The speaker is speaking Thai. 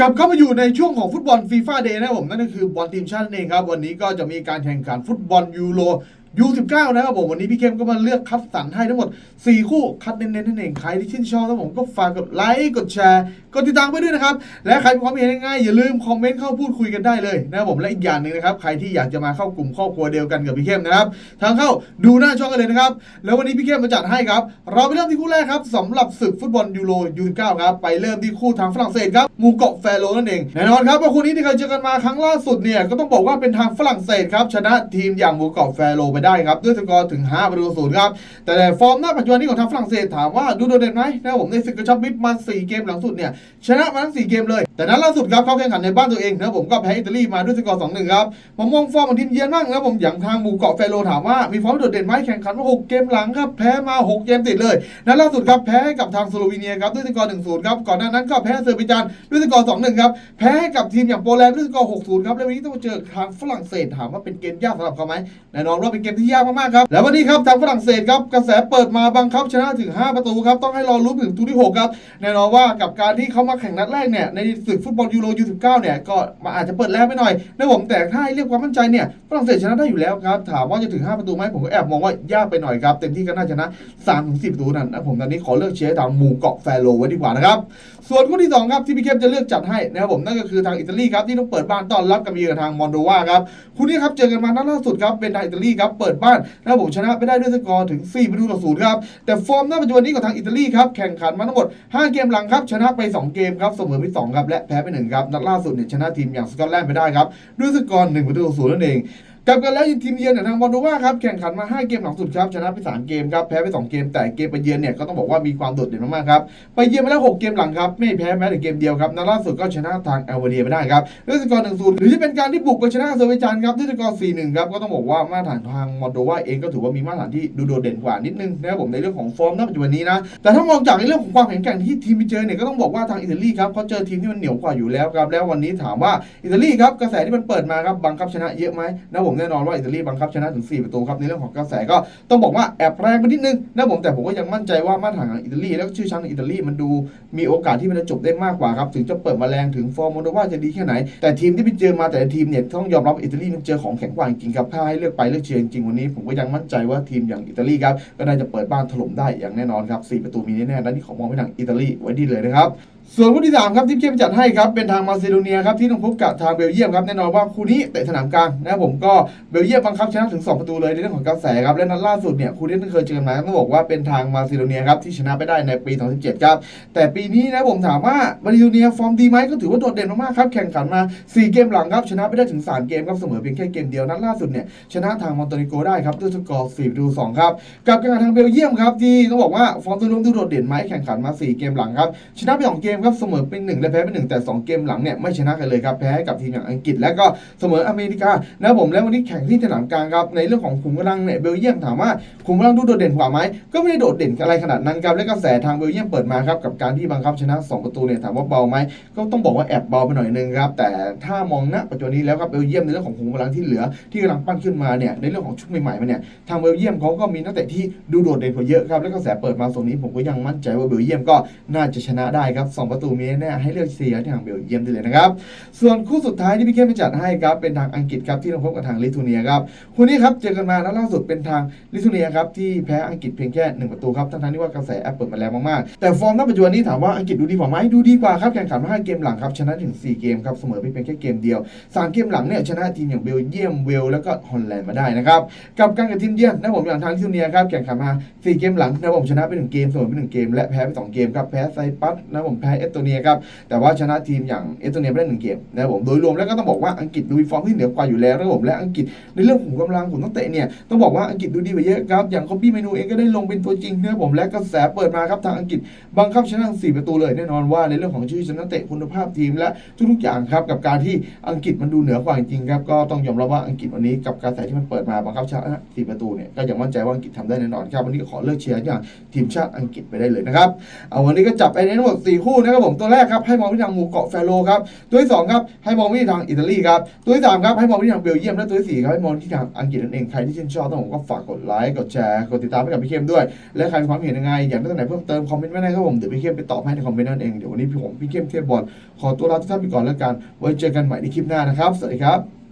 กลับเข้ามาอยู่ในช่วงของฟุตบอลฟีฟ่าเดย์นะผมนั่นก็คือบอลทีมชาตินั่นเองครับ วันนี้ก็จะมีการแข่งขันฟุตบอลยูโร ยู19นะครับผมวันนี้พี่เข้มก็มาเลือกคัดสรรให้ทั้งหมด 4 คู่คัดเน้นๆนั่นเองใครที่ชื่นชอบนะผมก็ฝากกดไลค์กดแชร์กดติดตามไปด้วยนะครับ และใครมีความเห็นยังไงอย่าลืมคอมเมนต์เข้าพูดคุยกันได้เลยนะครับผมและอีกอย่างหนึ่งนะครับใครที่อยากจะมาเข้ากลุ่มครอบครัวเดียวกันกับพี่เข้มนะครับทางเข้าดูหน้าช่องกันเลยนะครับแล้ววันนี้พี่เข้มมาจัดให้ครับเราไปเริ่มที่คู่แรกครับสำหรับศึกฟุตบอลยูโรยู19ครับไปเริ่มที่คู่ทางฝรั่งเศสครับหมูเกาะแฟโรนั่นเองแน่นอนครับว่าคู่นี้ที่เคยเจอกันมาครั้งล่าสุดเนี่ยก็ต้องบอกว่าเป็นทางฝรั่งเศสครับชนะทีมอย่างหมูเกาะแฟโรไปได้ครับด้วยสกอร์ถึง5ประตูศูนย์ครับ แต่ฟอร์มหน้าปัจจุบันนี้ของทางฝรั่งเศสถามว่าดูโดดเด่นไหมนะผมในศึกกระชับมิตรมา 4 เกมหลังสุดเนี่ยชนะมาทั้ง4เกมเลย แต่นั้นล่าสุดครับเขาแข่งขันในบ้านตัวเองนะผมก็แพ้อิตาลีมาด้วยสกอร์2-1ครับมามองฟอร์มของทีมเยือนบ้างนะผมอย่างทางหมู่เกาะแฟโรถามว่ามีฟอร์มโดดเด่นไหมแข่งขันมา6เกมหลังครับแพ้มา6เกมติดเลยนั้นล่าสุดครับแพ้ให้กับทางสโลวีเนียครับด้วยสกอร์1-0ครับก่อนหน้านั้นก็แพ้เซอร์บิจานด้วยสกอร์2-1ครับแพ้ให้กับทีมอย่างโปแลนด์ด้วยสกอร์6-0ครับแล้ววันนี้ต้องมาเจอทางฝรั่งเศสถามว่าเป็นเกมยากสำหรับเขาไหมแน่นอนว่าเป็นเกมที่ยากมากๆครับแล้ววันนี้ครับทางฝรั่งเศสครับกระแสเปิดมาบังคับชนะถึง 5 ประตูครับต้องให้รอลุ้นถึงประตูที่6ครับแน่นอนว่ากับการที่เขามาแข่งนัดแรกเนี่ยในศึกฟุตบอลยูโรยู19เนี่ยก็มาอาจจะเปิดแรกไปหน่อยนะผมแต่ถ้าให้เรียกความมั่นใจเนี่ยฝรั่งเศสชนะได้อยู่แล้วครับถามว่าจะถึง 5 ประตูไหมผมก็แอบมองว่ายากไปหน่อยครับเต็มที่ก็น่าชนะ3ถึง10ประตูนั่นนะผมตอนนี้ขอเลือกเชียร์ทางหมู่เกาะแฟโรไว้ดีกว่านะครับส่วนคู่ที่สองครับที่พี่เข้มจะเลือกจัดให้นะครับผมนั่นก็คือทางอิตาลีครับที่ต้องเปิดบ้านต้อนรับกับเยือนทางมอนโดวาครับคู่นี้ครับเจอกันมานัดล่าสุดครับเป็นทางอิตาลีครับเปิดบ้านนะครับผมชนะไปได้ด้วยสกอร์ถึง4ประตูต่อศูนย์ครับแต่ฟอร์มณปัจจุบันนี้ของทางอิตาลีครับแข่งขันมาทั้งหมด 5 เกมหลังครับชนะไป 2 เกมครับเสมอไป2ครับและแพ้ไป1ครับนัดล่าสุดเนี่ยชนะทีมอย่างสกอตแลนด์ไปได้ครับด้วยสกอร์1ประตูต่อศูนย์นั่นเอง กลับกันแล้วทีมเยือนอย่างทางมอนโดวาครับแข่งขันมา 5 เกมหลังสุดครับชนะไป 3 เกมครับแพ้ไป 2 เกม แต่เกมไปเยือนเนี่ยก็ต้องบอกว่ามีความโดดเด่นมากๆครับไปเยือนมาแล้ว 6 เกมหลังครับไม่แพ้แม้แต่เกมเดียวครับนัดล่าสุดก็ชนะทางแอลเวเนียไปได้ครับด้วยสกอร์1-0หรือจะเป็นการที่บุกไปชนะอาเซอร์ไบจานครับด้วยสกอร์4-1ครับก็ต้องบอกว่ามาตรฐานทางมอนโดวาเองก็ถือว่ามีมาตรฐานที่ดูโดดเด่นกว่านิดนึงนะครับผมในเรื่องของฟอร์มณปัจจุบันนี้นะแต่ถ้ามองจากในเรื่องของความแข็งแกร่งที่ทีมไปเจอเนี่ยก็ต้องบอกว่าทางอิตาลีครับเขาเจอทีมที่มันเหนียวกว่าอยู่แล้วครับแล้ววันนี้ถามว่าอิตาลีครับกระแสที่มันเปิดมาครับบังคับชนะเยอะไหมนะผมแน่นอนว่าอิตาลีบังคับชนะถึง 4 ประตูครับในเรื่องของกระแสก็ต้องบอกว่าแอบแรงไปนิดนึงนะผมแต่ผมก็ยังมั่นใจว่ามาตรฐานของอิตาลีแล้วก็ชื่อชั้นของอิตาลีมันดูมีโอกาสที่มันจะจบได้มากกว่าครับถึงจะเปิดมาแรงถึงฟอร์มโมโดว่าจะดีแค่ไหน แต่ทีมที่ไปเจอมาแต่ทีมเนี่ยต้องยอมรับอิตาลีมันเจอของแข็งกว่าจริงครับถ้าให้เลือกไปเลือกเชียร์จริงวันนี้ผมก็ยังมั่นใจว่าทีมอย่างอิตาลีครับก็น่าจะเปิดบ้านถล่มได้อย่างแน่นอนครับ4ประตูมีแน่ๆและนี่ขอมองไปทางอิตาลีไว้ดีเลยนะครับส่วนคู่ที่ 3 ครับที่เข้มจัดให้ครับเป็นทางมาซิโดเนียครับที่ต้องพบกับทางเบลเยียมครับแน่นอนว่าคู่นี้เตะสนามกลางนะครับผมก็เบลเยียมบังคับชนะถึง 2 ประตูเลยในเรื่องของกระแสครับและนัดล่าสุดเนี่ยคู่นี้ที่เคยเจอกันมาต้องบอกว่าเป็นทางมาซิโดเนียครับที่ชนะไปได้ในปี 2017 ครับแต่ปีนี้นะผมถามว่ามาซิโดเนียฟอร์มดีไหมก็ถือว่าโดดเด่นมากๆครับแข่งขันมา 4 เกมหลังครับชนะไปได้ถึง 3 เกมครับเสมอเพียงแค่เกมเดียวนัดล่าสุดเนี่ยชนะทางมอนโตนิโกได้ครับด้วยสกอร์4ประตู2ครับกับการทางเบลเยียมครับที่ต้องบอกว่าฟอร์มตัวรวมดูโดดเด่นไหมแข่งขันมา 4 เกมหลังครับชนะไป2เกมครับเสมอเป็น1และแพ้ไป1แต่ 2 เกมหลังเนี่ยไม่ชนะกันเลยครับแพ้ให้กับทีมอย่างอังกฤษ และก็เสมออเมริกานะผมแล้ววันนี้แข่งที่สนามกลางครับในเรื่องของขุมกำลังเนี่ยเบลเยียมถามว่าขุมกำลังดูโดดเด่นกว่าไหมก็ไม่ได้โดดเด่นอะไรขนาดนั้นครับและกระแสทางเบลเยียมเปิดมาครับกับการที่บังคับชนะ 2 ประตูเนี่ยถามว่าเบาไหมก็ต้องบอกว่าแอบเบาไปหน่อยนึงครับแต่ถ้ามองณปัจจุบันนี้แล้วครับเบลเยียมในเรื่องของขุมกำลังที่เหลือที่กำลังปั้นขึ้นมาเนี่ยในเรื่องของชุดใหม่ๆมาเนี่ยทางเบลเยียมเขาก็มีนักเตะที่ดูโดดเด่นกว่าเยอะครับและกระแสเปิดมาตรงนี้ผมก็ยังมั่นใจว่าเบลเยียมก็น่าจะชนะได้ครับสองประตูมีแน่ให้เลือกเชียทางเบลเยียมได้เลยนะครับ ส่วนคู่สุดท้ายที่พี่เข้มไปจัดให้ครับเป็นทางอังกฤษครับที่ต้องพบกับทางลิทัวเนียครับคู่นี้ครับเจอกันมานัดล่าสุดเป็นทางลิทัวเนียครับที่แพ้อังกฤษเพียงแค่หนึ่งประตูครับทั้งที่ว่ากระแสแอปเปิดมาแรงมากๆแต่ฟอร์มณปัจจุบันนี้ถามว่าอังกฤษดูดีกว่าไหมดูดีกว่าครับแข่งขันมาห้าเกมหลังครับชนะถึง 4 เกมครับเสมอไปเพียงแค่เกมเดียวสามเกมหลังเนี่ยชนะทีมอย่างเบลเยียมเวลแล้วก็ฮอลแลนด์มาได้นะครับกับการกับทีมเยือนนะผมอย่างทางลิทัวเนียครับแข่งขันมาสี่เกมหลังนะผมชนะไปหนึ่งเกมเสมอไปหนึ่งเกมและแพ้ไปสองเกมครับแพ้ไซปัสนะผมแพ้เอสโตเนียครับแต่ว่าชนะทีมอย่างเอสโตเนียไปได้หนึ่งเกมนะครับผมโดยรวมแล้วก็ต้องบอกว่าอังกฤษดูฟอร์มที่เหนือกว่าอยู่แล้วนะครับผมและอังกฤษในเรื่องของกำลังของนักเตะเนี่ยต้องบอกว่าอังกฤษดูดีกว่าเยอะครับอย่างคอปปี้เมนูเองก็ได้ลงเป็นตัวจริงนะครับผมและกระแสเปิดมาครับทางอังกฤษบังคับชนะทั้งสี่ประตูเลยแน่นอนว่าในเรื่องของชื่อชนะเตะคุณภาพทีมและทุกๆอย่างครับกับการที่อังกฤษมันดูเหนือกว่าจริงครับก็ต้องยอมรับว่าอังกฤษวันนี้กับกระแสที่มันเปิดมาบังคับชนะสี่ประตูเนี่ยก็ยังมั่นใจว่าอังกฤษทำได้แน่นอนครับวันนี้ขอเลือกเชียร์อย่างทีมชาติอังกฤษไปได้เลยนะครับเอาวันนี้ก็จับไปในทั้งหมด4คู่นะครับผมตัวแรกครับให้มองไปทางหมู่เกาะแฟโรครับตัวที่สองครับให้มองไปทางอิตาลีครับตัวที่สามครับให้มองไปทางเบลเยียมและตัวที่สี่ครับให้มองที่ทางอังกฤษนั่นเองใครที่ชื่นชอบต้องผมก็ฝากกดไลค์กดแชร์กดติดตามให้กับพี่เข้มด้วย และใครมีความเห็นยังไงอยากได้ตัวไหนเพิ่มเติมคอมเมนต์ไว้ได้ครับผมเดี๋ยวพี่เข้มไปตอบให้ในคอมเมนต์นั่นเองเดี๋ยววันนี้พี่ผมพี่เข้มเทพบอลขอตัวลาทุกท่านไปก่อนแล้วกัน ไว้เจอกันใหม่ในคลิปหน้านะครับสวัสดีครับ